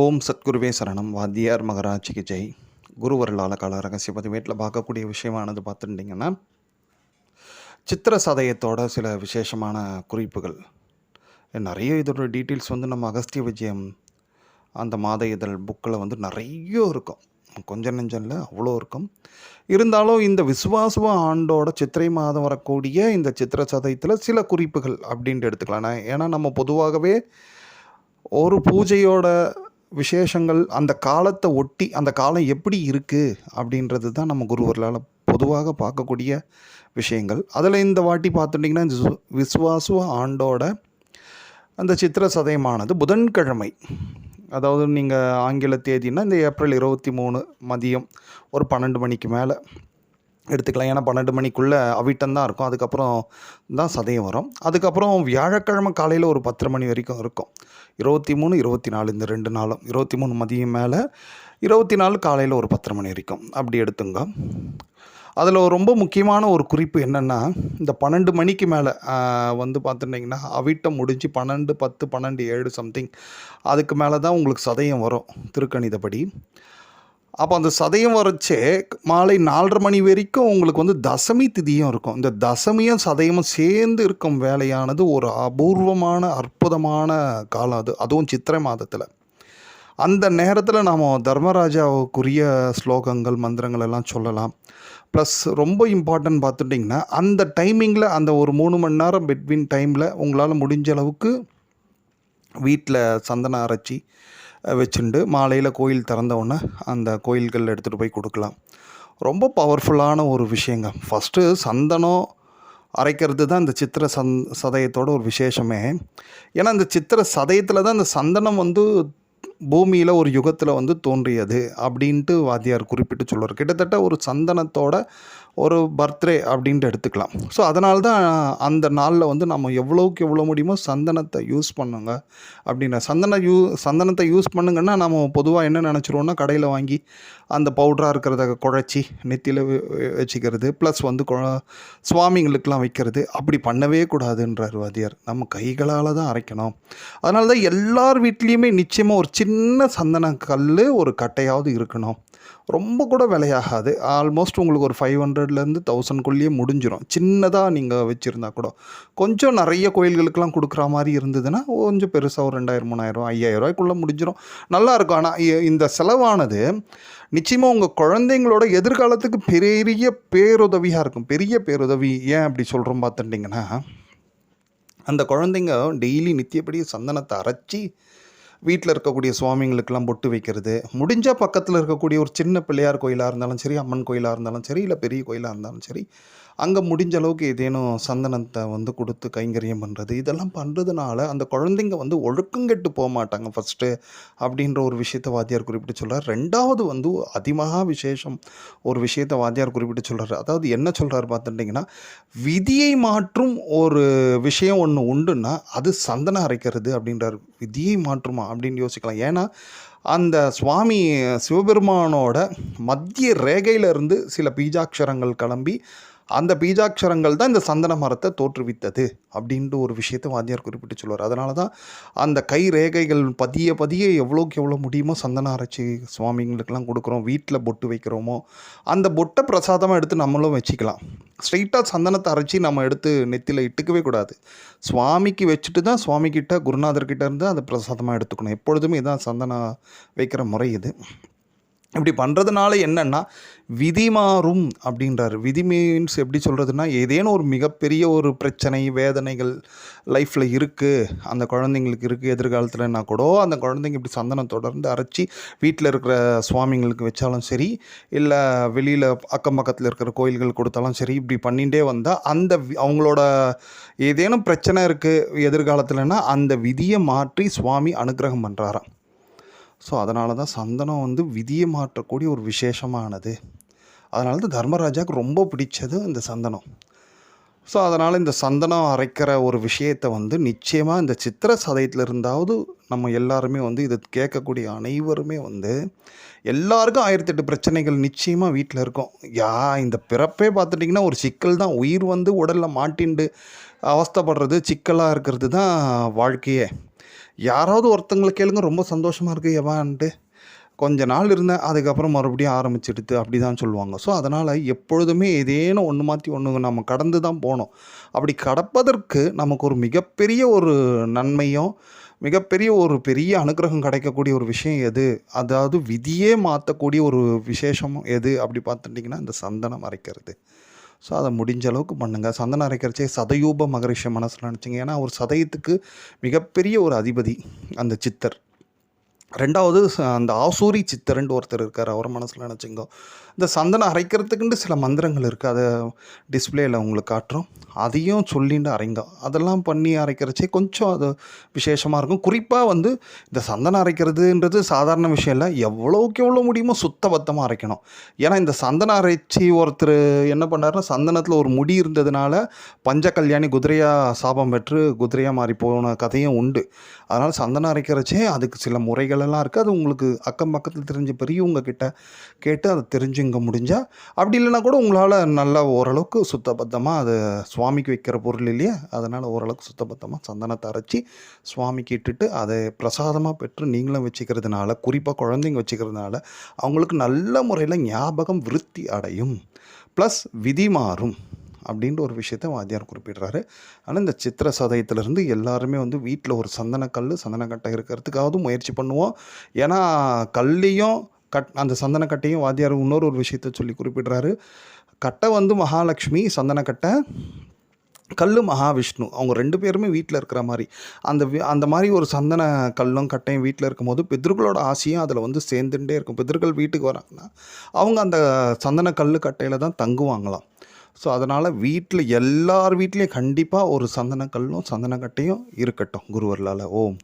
ஓம் சத்குருவே சரணம். வாத்தியார் மகராஜிக்கு ஜெய். குருவருளால கால ரகசிய பதிவேட்டில் பார்க்கக்கூடிய விஷயமானது பார்த்துட்டிங்கன்னா சித்திர சதயத்தோட சில விசேஷமான குறிப்புகள். நிறைய இதோட டீட்டெயில்ஸ் வந்து நம்ம அகஸ்திய விஜயம் அந்த மாத இதழ் புக்கில் வந்து நிறைய இருக்கும். கொஞ்சம் நெஞ்சம் இல்லை அவ்வளோ இருக்கும். இருந்தாலும் இந்த விசுவாசுவ ஆண்டோட சித்திரை மாதம் வரக்கூடிய இந்த சித்திர சதயத்தில் சில குறிப்புகள் அப்படின்ட்டு எடுத்துக்கலாம். ஏன்னா நம்ம பொதுவாகவே ஒரு பூஜையோட விசேஷங்கள் அந்த காலத்தை ஒட்டி அந்த காலம் எப்படி இருக்குது அப்படின்றது தான் நம்ம குருவர்களால் பொதுவாக பார்க்கக்கூடிய விஷயங்கள். அதில் இந்த வாட்டி பார்த்துட்டிங்கன்னா இந்த விசுவாசுவ ஆண்டோட அந்த சித்திர சதயமானது புதன்கிழமை. அதாவது நீங்கள் ஆங்கில தேதினா இந்த ஏப்ரல் இருபத்தி மூணு மதியம் ஒரு பன்னெண்டு மணிக்கு மேலே. எடுத்துக்கலாம். ஏன்னா பன்னெண்டு மணிக்குள்ளே அவிட்டம் தான் இருக்கும். அதுக்கப்புறம் தான் சதயம் வரும். அதுக்கப்புறம் வியாழக்கிழமை காலையில் ஒரு பத்தரை மணி வரைக்கும் இருக்கும். இருபத்தி மூணு இருபத்தி நாலு இந்த ரெண்டு நாளும். இருபத்தி மூணு மதியம் மேலே இருபத்தி நாலு காலையில் ஒரு பத்தரை மணி வரைக்கும். அப்படி எடுத்துங்க. அதில் ரொம்ப முக்கியமான ஒரு குறிப்பு என்னென்னா இந்த பன்னெண்டு மணிக்கு மேலே வந்து பார்த்துட்டிங்கன்னா அவிட்டம் முடிஞ்சு பன்னெண்டு பத்து பன்னெண்டு ஏழு சம்திங் அதுக்கு மேலே தான் உங்களுக்கு சதயம் வரும். திருக்கணிதப்படி. அப்போ அந்த சதயம் வரைச்சே மாலை நாலரை மணி வரைக்கும் உங்களுக்கு வந்து தசமி திதியும் இருக்கும். இந்த தசமியும் சதயமும் சேர்ந்து இருக்கும் வேலையானது ஒரு அபூர்வமான அற்புதமான காலம் அது. அதுவும் சித்திரை மாதத்தில். அந்த நேரத்தில் நாம் தர்மராஜாவுக்குரிய ஸ்லோகங்கள் மந்திரங்கள் எல்லாம் சொல்லலாம். ப்ளஸ் ரொம்ப இம்பார்ட்டன்ட் பார்த்துட்டிங்கன்னா அந்த டைமிங்கில் அந்த ஒரு மூணு மணி நேரம் பிட்வீன் டைமில் உங்களால் முடிஞ்ச அளவுக்கு வீட்டில் சந்தனம் அரைச்சி வச்சுண்டு மாலையில் கோயில் திறந்தவுடனே அந்த கோயில்களில் எடுத்துகிட்டு போய் கொடுக்கலாம். ரொம்ப பவர்ஃபுல்லான ஒரு விஷயங்க. ஃபஸ்ட்டு சந்தனம் அரைக்கிறது தான் இந்த சித்திர சந் சதயத்தோட ஒரு விசேஷமே. ஏன்னா இந்த சித்திர சதயத்தில் தான் இந்த சந்தனம் வந்து பூமியில் ஒரு யுகத்தில் வந்து தோன்றியது அப்படின்ட்டு வாத்தியார் குறிப்பிட்டு சொல்லுவார் கிட்டத்தட்ட ஒரு சந்தனத்தோட ஒரு பர்த்டே அப்படின்ட்டு எடுத்துக்கலாம். ஸோ அதனால தான் அந்த நாளில் வந்து நம்ம எவ்வளோக்கு எவ்வளோ முடியுமோ சந்தனத்தை யூஸ் பண்ணுங்க. அப்படின்னா சந்தன யூ சந்தனத்தை யூஸ் பண்ணுங்கன்னா நம்ம பொதுவாக என்ன நினச்சிருவோம்னா கடையில் வாங்கி அந்த பவுடராக இருக்கிறத குழச்சி நெத்தியில் வச்சுக்கிறது ப்ளஸ் வந்து கொ சுவாமிங்களுக்கெலாம் வைக்கிறது அப்படி பண்ணவே கூடாதுன்றார் வாதியார் நம்ம கைகளால் தான் அரைக்கணும். அதனால தான் எல்லார் வீட்லேயுமே நிச்சயமாக ஒரு சின்ன சந்தன கல் ஒரு கட்டையாவது இருக்கணும். ரொம்ப கூட விலையாகாது. ஆல்மோஸ்ட் உங்களுக்கு ஒரு ஃபைவ் ஹண்ட்ரட்லேருந்து தௌசண்ட்குள்ளேயே முடிஞ்சிடும் சின்னதாக நீங்கள் வச்சுருந்தா கூட. கொஞ்சம் நிறைய கோயில்களுக்கெல்லாம் கொடுக்குற மாதிரி இருந்ததுன்னா கொஞ்சம் பெருசாக ஒரு ரெண்டாயிரம் மூணாயிரம் ஐயாயிரம் ரூபாய்க்குள்ளே முடிஞ்சிடும் நல்லாயிருக்கும் ஆனால் இந்த செலவானது நிச்சயமாக உங்கள் குழந்தைங்களோட எதிர்காலத்துக்கு பெரிய பேருதவியாக இருக்கும். பெரிய பேருதவி. ஏன் அப்படி சொல்கிறோம் பார்த்துட்டிங்கன்னா அந்த குழந்தைங்க டெய்லி நித்தியப்படி சந்தனத்தை அரைச்சி வீட்டில் இருக்கக்கூடிய சுவாமிங்களுக்கெல்லாம் பொட்டு வைக்கிறது. முடிஞ்சால் பக்கத்தில் இருக்கக்கூடிய ஒரு சின்ன பிள்ளையார் கோயிலாக இருந்தாலும் சரி அம்மன் கோயிலாக இருந்தாலும் சரி இல்லை பெரிய கோயிலாக இருந்தாலும் சரி அங்கே முடிஞ்ச அளவுக்கு ஏதேனும் சந்தனத்தை வந்து கொடுத்து கைங்கரியம் பண்ணுறது இதெல்லாம் பண்ணுறதுனால அந்த குழந்தைங்க வந்து ஒழுக்கங்கெட்டு போக மாட்டாங்க ஃபஸ்ட்டு அப்படின்ற ஒரு விஷயத்தை வாத்தியார் குறிப்பிட்டு சொல்கிறார் ரெண்டாவது வந்து அதிமகா விசேஷம் ஒரு விஷயத்தை வாத்தியார் குறிப்பிட்டு சொல்கிறார் அதாவது என்ன சொல்கிறார் பார்த்துட்டிங்கன்னா விதியை மாற்றும் ஒரு விஷயம் ஒன்று உண்டுன்னா அது சந்தனம் அரைக்கிறது அப்படின்றார். விதியை மாற்றுமா அப்படின்னு யோசிக்கலாம். ஏன்னா அந்த சுவாமி சிவபெருமானோட மத்திய ரேகையிலிருந்து சில பீஜாட்சரங்கள் கிளம்பி அந்த பீஜாட்சரங்கள் தான் இந்த சந்தன மரத்தை தோற்றுவித்தது அப்படின்ட்டு ஒரு விஷயத்தை வாத்தியார் குறிப்பிட்டு சொல்லுவார். அதனால தான் அந்த கை ரேகைகள் பதிய பதிய எவ்வளோக்கு எவ்வளோ முடியுமோ சந்தனம் அரைச்சி சுவாமிங்களுக்கெல்லாம் கொடுக்குறோம். வீட்டில் பொட்டு வைக்கிறோமோ அந்த பொட்டை பிரசாதமாக எடுத்து நம்மளும் வச்சுக்கலாம். ஸ்ட்ரைட்டாக சந்தனத்தை அரைச்சி நம்ம எடுத்து நெத்தியில் இட்டுக்கவே கூடாது. சுவாமிக்கு வச்சுட்டு தான் சுவாமிக்கிட்ட குருநாதர்கிட்ட இருந்து அதை பிரசாதமாக எடுத்துக்கணும். எப்பொழுதுமே இதான் சந்தனம் வைக்கிற முறை இது. இப்படி பண்ணுறதுனால என்னென்னா விதி மாறும் அப்படின்றாரு. விதி மீன்ஸ் எப்படி சொல்கிறதுனா ஏதேனும் ஒரு மிகப்பெரிய ஒரு பிரச்சனை வேதனைகள் லைஃப்பில் இருக்குது அந்த குழந்தைங்களுக்கு இருக்குது எதிர்காலத்தில்னா கூட அந்த குழந்தைங்க இப்படி சந்தனம் தொடர்ந்து அரைச்சி வீட்டில் இருக்கிற சுவாமிங்களுக்கு வச்சாலும் சரி இல்லை வெளியில் அக்கம் பக்கத்தில் இருக்கிற கோயில்கள் கொடுத்தாலும் சரி இப்படி பண்ணிகிட்டே வந்தால் அந்த வி- அவங்களோட ஏதேனும் பிரச்சனை இருக்குது எதிர்காலத்தில்னா அந்த விதியை மாற்றி சுவாமி அனுக்கிரகம் பண்ணுறாராம் ஸோ அதனால தான் சந்தனம் வந்து விதியை மாற்றக்கூடிய ஒரு விசேஷமானது. அதனால தான் தர்மராஜாவுக்கு ரொம்ப பிடிச்சது இந்த சந்தனம். ஸோ அதனால் இந்த சந்தனம் அரைக்கிற ஒரு விஷயத்தை வந்து நிச்சயமாக இந்த சித்திர சதயத்தில் இருந்தாவது நம்ம எல்லாருமே வந்து இதை கேட்கக்கூடிய அனைவருமே வந்து எல்லாருக்கும் ஆயிரத்தெட்டு பிரச்சனைகள் நிச்சயமாக வீட்டில் இருக்கும். யா இந்த பிறப்பே பார்த்துட்டிங்கன்னா ஒரு சிக்கல் தான். உயிர் வந்து உடலில் மாட்டிண்டு அவஸ்தைப்படுறது சிக்கலாக இருக்கிறது தான் வாழ்க்கையே. யாராவது ஒருத்தங்களை கேளுங்க ரொம்ப சந்தோஷமாக இருக்குது எவான்ட்டு. கொஞ்ச நாள் இருந்தேன் அதுக்கப்புறம் மறுபடியும் ஆரம்பிச்சிடுது அப்படி தான் சொல்லுவாங்க. ஸோ அதனால் எப்பொழுதுமே ஏதேனும் ஒன்று மாற்றி ஒன்று நம்ம கடந்து தான் போகணும் அப்படி கடப்பதற்கு நமக்கு ஒரு மிகப்பெரிய ஒரு நன்மையும் மிகப்பெரிய ஒரு பெரிய அனுக்கிரகம் கிடைக்கக்கூடிய ஒரு விஷயம் எது? அதாவது விதியே மாற்றக்கூடிய ஒரு விசேஷம் எது? அப்படி பார்த்துட்டிங்கன்னா இந்த சந்தனம் அரைக்கிறது. ஸோ அதை முடிஞ்ச அளவுக்கு பண்ணுங்கள் சந்தனம் அரைக்கிறச்சே சதயூப மகரிஷி மனசில் நினச்சிங்க. ஏன்னா ஒரு சதயத்துக்கு மிகப்பெரிய ஒரு அதிபதி அந்த சித்தர். ரெண்டாவது அந்த ஆசூரி சித்தர்ன்ட்டு ஒருத்தர் இருக்கார் அவர் மனசில் நினச்சிங்க இந்த சந்தனம் அரைக்கிறதுக்குன்ட்டு சில மந்திரங்கள் இருக்குது அதை டிஸ்பிளேயில் உங்களுக்கு காட்டுறோம். அதையும் சொல்லிட்டு அரைங்க. அதெல்லாம் பண்ணி அரைக்கிறச்சே கொஞ்சம் அது விசேஷமாக இருக்கும். குறிப்பாக வந்து இந்த சந்தனம் அரைக்கிறதுன்றது சாதாரண விஷயம் இல்லை. எவ்வளோக்கு எவ்வளோ முடியுமோ சுத்த பத்தமாக அரைக்கணும். ஏன்னா இந்த சந்தனம் அரைச்சி ஒருத்தர் என்ன பண்ணாருன்னா சந்தனத்தில் ஒரு முடி இருந்ததுனால பஞ்ச கல்யாணி குதிரையாக சாபம் பெற்று குதிரையாக மாறி போன கதையும் உண்டு. அதனால் சந்தனம் அரைக்கிறச்சே அதுக்கு சில முறைகளை எல்லாம் இருக்குது அது உங்களுக்கு அக்கம் பக்கத்தில் தெரிஞ்ச பெரியவங்க கிட்ட கேட்டு அதை தெரிஞ்சுங்க முடிஞ்சால் அப்படி இல்லைன்னா கூட உங்களால் நல்லா ஓரளவுக்கு சுத்தபத்தமாக அது சுவாமிக்கு வைக்கிற பொருள் இல்லையா அதனால் ஓரளவுக்கு சுத்தபத்தமாக சந்தனத்தை அரைச்சி சுவாமிக்கு இட்டுட்டு அதை பிரசாதமாக பெற்று நீங்களும் வச்சுக்கிறதுனால குறிப்பாக குழந்தைங்க வச்சுக்கிறதுனால அவங்களுக்கு நல்ல முறையில் ஞாபகம் விருத்தி அடையும். ப்ளஸ் விதி மாறும். அப்படின்ற ஒரு விஷயத்த வாத்தியார் குறிப்பிடுறாரு. ஆனால் இந்த சித்திர சதயத்திலிருந்து எல்லாருமே வந்து வீட்டில் ஒரு சந்தனக்கல் சந்தனக்கட்டை இருக்கிறதுக்காவது முயற்சி பண்ணுவோம். ஏன்னா கல்லையும் கட் அந்த சந்தனக்கட்டையும் வாத்தியார் இன்னொரு ஒரு விஷயத்த சொல்லி குறிப்பிடுறாரு. கட்டை வந்து மகாலட்சுமி சந்தனக்கட்டை கல் மகாவிஷ்ணு. அவங்க ரெண்டு பேருமே வீட்டில் இருக்கிற மாதிரி. அந்த வி- அந்த மாதிரி ஒரு சந்தன கல்லும் கட்டையும் வீட்டில் இருக்கும்போது பிதர்களோட ஆசையும் அதில் வந்து சேர்ந்துட்டே இருக்கும். பிதர்கள் வீட்டுக்கு வராங்கன்னா அவங்க அந்த சந்தன கல் கட்டையில் தான் தங்குவாங்களாம். ஸோ அதனால் வீட்டில் எல்லார் வீட்லேயும் கண்டிப்பாக ஒரு சந்தனக்கல்லும் சந்தனக்கட்டையும் இருக்கட்டும் குருவர்களால். ஓம்.